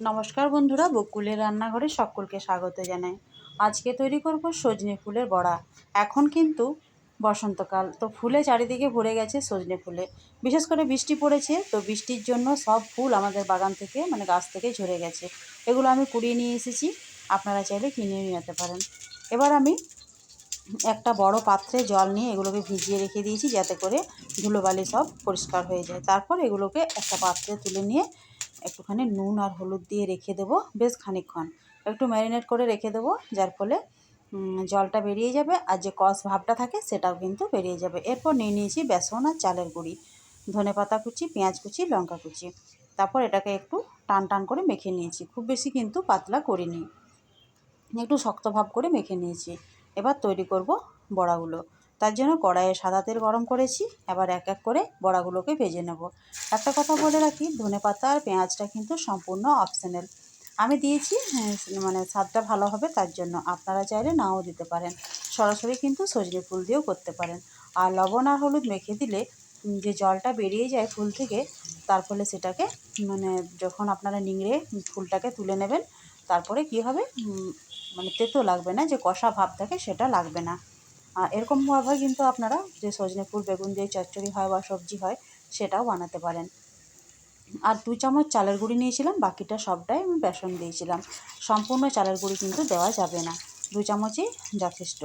নমস্কার বন্ধুরা, বকুলের রান্নাঘরে সকলকে স্বাগত জানাই। আজকে তৈরি করব সজনে ফুলের বড়া। এখন কিন্তু বসন্তকাল, তো ফুলে চারিদিকে ভরে গেছে সজনে ফুলে। বিশেষ করে বৃষ্টি পড়েছে, তো বৃষ্টির জন্য সব ফুল আমাদের বাগান থেকে মানে গাছ থেকে ঝরে গেছে। এগুলো আমি কুড়িয়ে নিয়ে এসেছি, আপনারা চাইলে কিনে নিয়ে যেতে পারেন। এবার আমি একটা বড় পাত্রে জল নিয়ে এগুলোকে ভিজিয়ে রেখে দিয়েছি, যাতে করে ধুলোবালি সব পরিষ্কার হয়ে যায়। তারপর এগুলোকে একটা পাত্রে তুলে নিয়ে একটুখানি নুন আর হলুদ দিয়ে রেখে দেবো বেশ খানিকক্ষণ। একটু ম্যারিনেট করে রেখে দেবো, যার ফলে জলটা বেরিয়ে যাবে আর যে কষ ভাবটা থাকে সেটাও কিন্তু বেরিয়ে যাবে। এরপর নিয়ে নিয়েছি বেসন আর চালের গুঁড়ি, ধনে পাতা কুচি, পেঁয়াজ কুচি, লঙ্কা কুচি। তারপর এটাকে একটু টান টান করে মেখে নিয়েছি, খুব বেশি কিন্তু পাতলা করিনি। একটু শক্ত ভাব করে মেখে নিয়েছি। এবার তৈরি করব বড়াগুলো। তার জন্য কড়াইয়ে সাদা তেল গরম করেছি। এবার এক এক করে বড়াগুলোকে ভেজে নেব। একটা কথা বলে রাখি ধনে পাতা আর পেঁয়াজটা কিন্তু সম্পূর্ণ অপশনাল আমি দিয়েছি হ্যাঁ, মানে স্বাদটা ভালো হবে তার জন্য। আপনারা চাইলে নাও দিতে পারেন। সরাসরি কিন্তু সজনে ফুল দিয়েও করতে পারেন। আর লবণ আর হলুদ মেখে দিলে যে জলটা বেরিয়ে যায় ফুল থেকে তার ফলে সেটাকে মানে যখন আপনারা নিংড়ে ফুলটাকে তুলে নেবেন তারপরে কি হবে মানে তেতো লাগবে না যে কষা ভাব থাকে সেটা লাগবে না। এরকমভাবে কিন্তু আপনারা যে সজনে ফুল বেগুন দিয়ে চচ্চড়ি হয় বা সবজি হয়, সেটাও বানাতে পারেন। আর দু চামচ চালের গুঁড়ি নিয়েছিলাম, বাকিটা সবটাই আমি বেসন দিয়েছিলাম। সম্পূর্ণ চালের গুঁড়ি কিন্তু দেওয়া যাবে না, দু চামচই যথেষ্ট।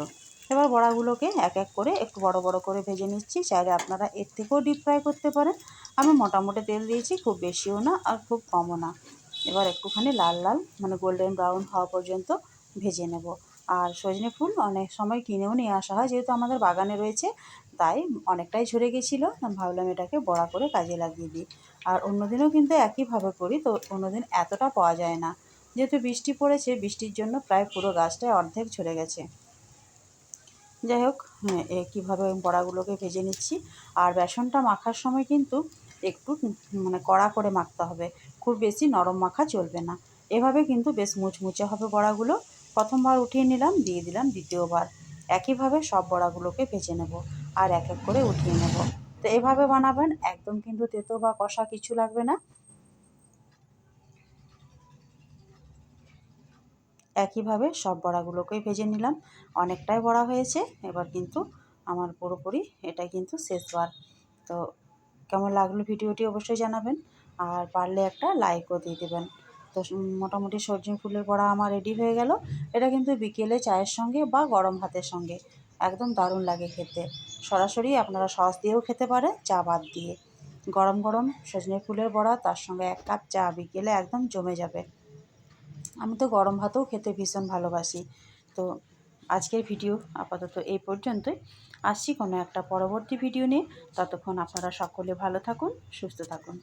এবার বড়াগুলোকে এক এক করে একটু বড় বড় করে ভেজে নিচ্ছি, চাইলে আপনারা এর থেকেও ডিপ ফ্রাই করতে পারেন। আমি মোটামুটি তেল দিয়েছি, খুব বেশিও না আর খুব কমও না। এবার একটুখানি লাল লাল মানে গোল্ডেন ব্রাউন হওয়া পর্যন্ত ভেজে নেব। আর সজনে ফুল অনেক সময় কিনেও নিয়ে আসা হয়, যেহেতু আমাদের বাগানে রয়েছে, তাই অনেকটাই ঝরে গেছিল। ভাবলাম এটাকে বড়া করে কাজে লাগিয়ে দিই। আর অন্যদিনও কিন্তু একইভাবে করি, তো অন্যদিন এতটা পাওয়া যায় না। যেহেতু বৃষ্টি পড়েছে, বৃষ্টির জন্য প্রায় পুরো গাছটায় অর্ধেক ঝরে গেছে। যাই হোক হ্যাঁ কীভাবে বড়াগুলোকে ভেজে নিচ্ছি। আর বেসনটা মাখার সময় কিন্তু একটু মানে কড়া করে মাখতে হবে। খুব বেশি নরম মাখা চলবে না। এভাবে কিন্তু বেশ মুচমুচে হবে বড়াগুলো। প্রথমবার উঠিয়ে নিলাম, দিয়ে দিলাম, দ্বিতীয়বার। একইভাবে সব বড়াগুলোকে ভেজে নেব আর এক এক করে উঠিয়ে নেব। তো এভাবে বানাবেন, একদম কিন্তু তেতো বা কষা কিছু লাগবে না। একইভাবে সব বড়াগুলোকেই ভেজে নিলাম। অনেকটাই বড়া হয়েছে, এবার কিন্তু আমার পুরোপুরি এটাই কিন্তু শেষবার। তো কেমন লাগল ভিডিওটি অবশ্যই জানাবেন, আর পারলে একটা লাইকও দিয়ে দেবেন। তো মোটামুটি সজনে ফুলের বড়া আমার রেডি হয়ে গেল। এটা কিন্তু বিকেলে চায়ের সঙ্গে বা গরম ভাতের সঙ্গে। একদম দারুণ লাগে খেতে। সরাসরি আপনারা সস দিয়েও খেতে পারেন, চা বাদ দিয়ে। গরম গরম সজনে ফুলের বড়া, তার সঙ্গে এক কাপ চা বিকেলে একদম জমে যাবে। আমি তো গরম ভাতেও খেতে ভীষণ ভালোবাসি। তো আজকের ভিডিও আপাতত এই পর্যন্তই। আসছি কোনো একটা পরবর্তী ভিডিও নিয়ে। ততক্ষণ আপনারা সকলে ভালো থাকুন, সুস্থ থাকুন।